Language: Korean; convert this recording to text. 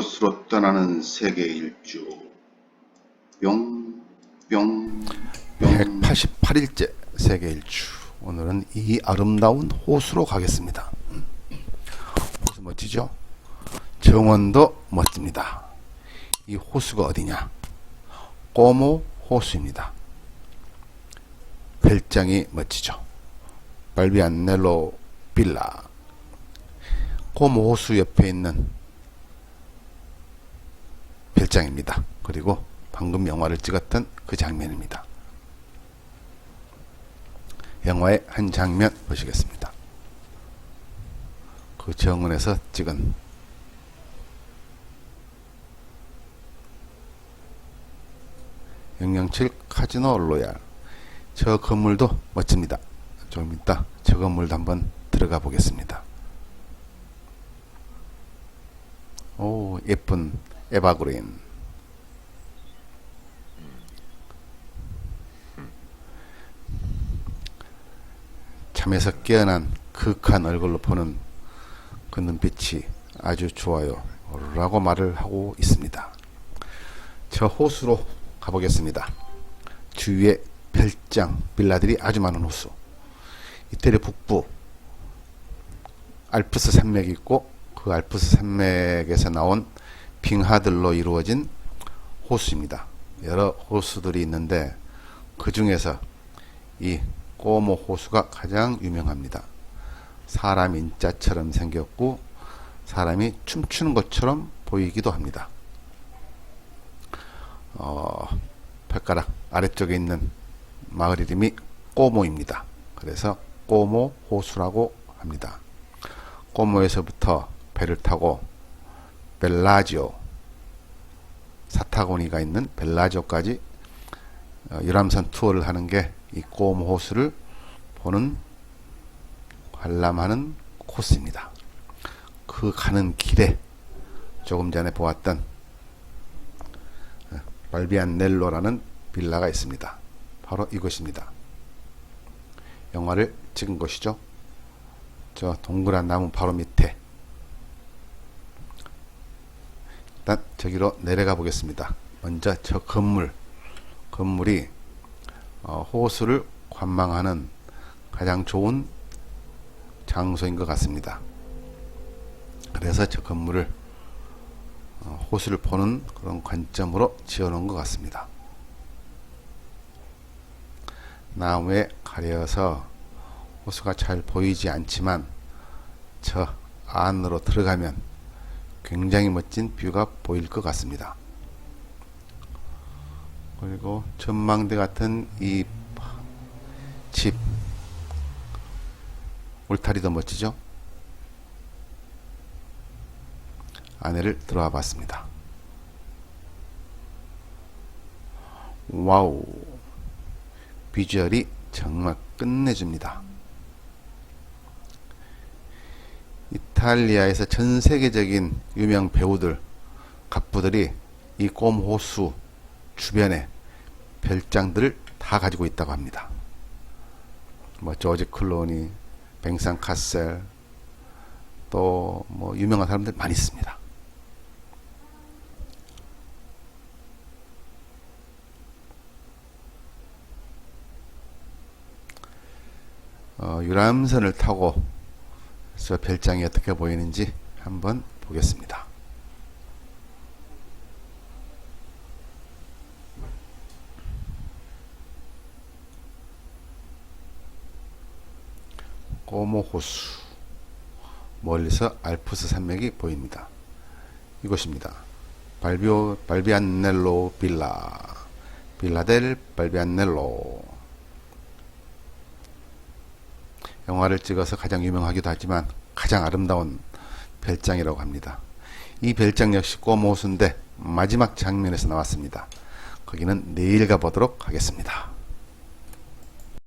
그곳으로 떠나는 세계 일주 뿅, 뿅, 뿅 188일째 세계 일주. 오늘은 이 아름다운 호수로 가겠습니다. 호수 멋지죠? 정원도 멋집니다. 이 호수가 어디냐? 꼬모 호수입니다. 별장이 멋지죠? 발비안넬로 빌라. 꼬모 호수 옆에 있는 별장입니다. 그리고 방금 영화를 찍었던 그 장면입니다. 영화의 한 장면 보시겠습니다. 그 정원에서 찍은 영영칠 카지노 로얄 저 건물도 멋집니다. 좀 이따 저 건물도 한번 들어가 보겠습니다. 오 예쁜 에바그린 잠에서 깨어난 극한 얼굴로 보는 그 눈빛이 아주 좋아요. 라고 말을 하고 있습니다. 저 호수로 가보겠습니다. 주위에 별장, 빌라들이 아주 많은 호수. 이태리 북부 알프스 산맥이 있고 그 알프스 산맥에서 나온 빙하들로 이루어진 호수입니다. 여러 호수들이 있는데 그 중에서 이 꼬모 호수가 가장 유명합니다. 사람 인자처럼 생겼고 사람이 춤추는 것처럼 보이기도 합니다. 어, 발가락 아래쪽에 있는 마을 이름이 꼬모입니다. 그래서 꼬모 호수라고 합니다. 꼬모에서부터 배를 타고 벨라지오 사타고니가 있는 벨라지오까지 어, 유람선 투어를 하는 게 이 꼬모 호수를 보는 관람하는 코스입니다. 그 가는 길에 조금 전에 보았던 어, 발비안 넬로라는 빌라가 있습니다. 바로 이곳입니다. 영화를 찍은 곳이죠. 저 동그란 나무 바로 밑에 일단 저기로 내려가 보겠습니다. 먼저 저 건물 건물이 어, 호수를 관망하는 가장 좋은 장소인 것 같습니다. 그래서 저 건물을 어, 호수를 보는 그런 관점으로 지어놓은 것 같습니다. 나무에 가려서 호수가 잘 보이지 않지만 저 안으로 들어가면 굉장히 멋진 뷰가 보일 것 같습니다. 그리고 전망대 같은 이 집 울타리도 멋지죠? 안에를 들어와 봤습니다. 와우 비주얼이 정말 끝내줍니다. 이탈리아에서 전 세계적인 유명 배우들, 갑부들이 이 꼼호수 주변에 별장들을 다 가지고 있다고 합니다. 뭐 조지 클로니, 뱅산 카셀, 또 뭐 유명한 사람들 많이 있습니다. 어, 유람선을 타고 저 별장이 어떻게 보이는지 한번 보겠습니다. 꼬모 호수 멀리서 알프스 산맥이 보입니다. 이곳입니다. 발비오 발비안넬로 빌라 빌라델 발비안넬로 영화를 찍어서 가장 유명하기도 하지만 가장 아름다운 별장이라고 합니다. 이 별장 역시 꼬모 호수인데 마지막 장면에서 나왔습니다. 거기는 내일 가보도록 하겠습니다.